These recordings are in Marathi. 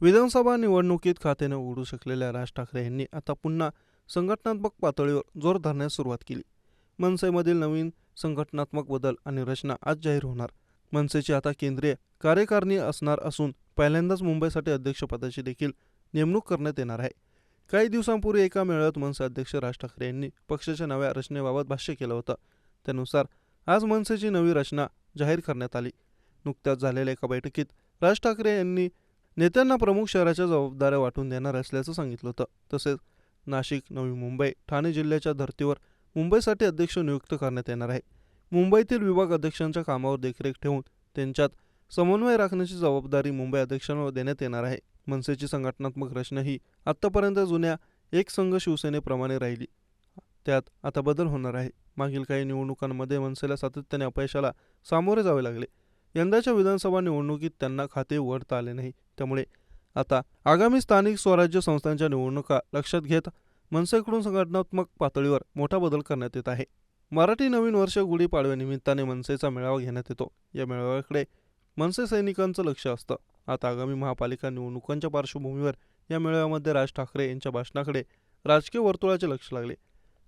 विधानसभा निवडणुकीत खात्याने उघडू शकलेल्या राज ठाकरे यांनी आता पुन्हा संघटनात्मक पातळीवर जोर धरण्यास सुरुवात केली. मनसेमधील नवीन संघटनात्मक बदल आणि रचना आज जाहीर होणार. मनसेची आता केंद्रीय कार्यकारिणी असणार असून पहिल्यांदाच मुंबईसाठी अध्यक्षपदाची देखील नेमणूक करण्यात येणार आहे. काही दिवसांपूर्वी एका मेळाव्यात मनसे अध्यक्ष राज ठाकरे यांनी पक्षाच्या नव्या रचनेबाबत भाष्य केलं होतं. त्यानुसार आज मनसेची नवी रचना जाहीर करण्यात आली. नुकत्याच झालेल्या एका बैठकीत राज ठाकरे यांनी नेत्यांना प्रमुख शहराच्या जबाबदाऱ्या वाटून देणार असल्याचं सांगितलं होतं. तसेच नाशिक नवी मुंबई ठाणे जिल्ह्याच्या धर्तीवर मुंबईसाठी अध्यक्ष नियुक्त करण्यात येणार आहे. मुंबईतील विभाग अध्यक्षांच्या कामावर देखरेख ठेवून त्यांच्यात समन्वय राखण्याची जबाबदारी मुंबई अध्यक्षांवर देण्यात येणार आहे. मनसेची संघटनात्मक रचना ही आत्तापर्यंत जुन्या एक संघ शिवसेनेप्रमाणे राहिली. त्यात आता बदल होणार आहे. मागील काही निवडणुकांमध्ये मनसेला सातत्याने अपयशाला सामोरे जावे लागले. यंदाच्या विधानसभा निवडणुकीत त्यांना खाते उघडता आले नाही. त्यामुळे आता आगामी स्थानिक स्वराज्य संस्थांच्या निवडणुका लक्षात घेत मनसेकडून संघटनात्मक पातळीवर मोठा बदल करण्यात येत आहे. मराठी नवीन वर्ष गुढीपाडव्यानिमित्ताने मनसेचा मेळावा घेण्यात येतो. या मेळाव्याकडे मनसे सैनिकांचं लक्ष असतं. आता आगामी महापालिका निवडणुकांच्या पार्श्वभूमीवर या मेळाव्यामध्ये राज ठाकरे यांच्या भाषणाकडे राजकीय वर्तुळाचे लक्ष लागले.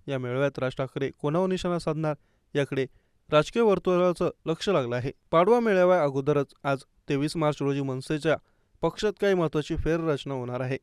या मेळाव्यात राज ठाकरे कोणावर निशाणा साधणार? याकडे राजकीय वर्तुळाचं लक्ष लागलं आहे. पाडवा मेळाव्या अगोदरच आज तेवीस मार्च रोजी मनसेच्या पक्षात काही महत्त्वाची फेररचना होणार आहे.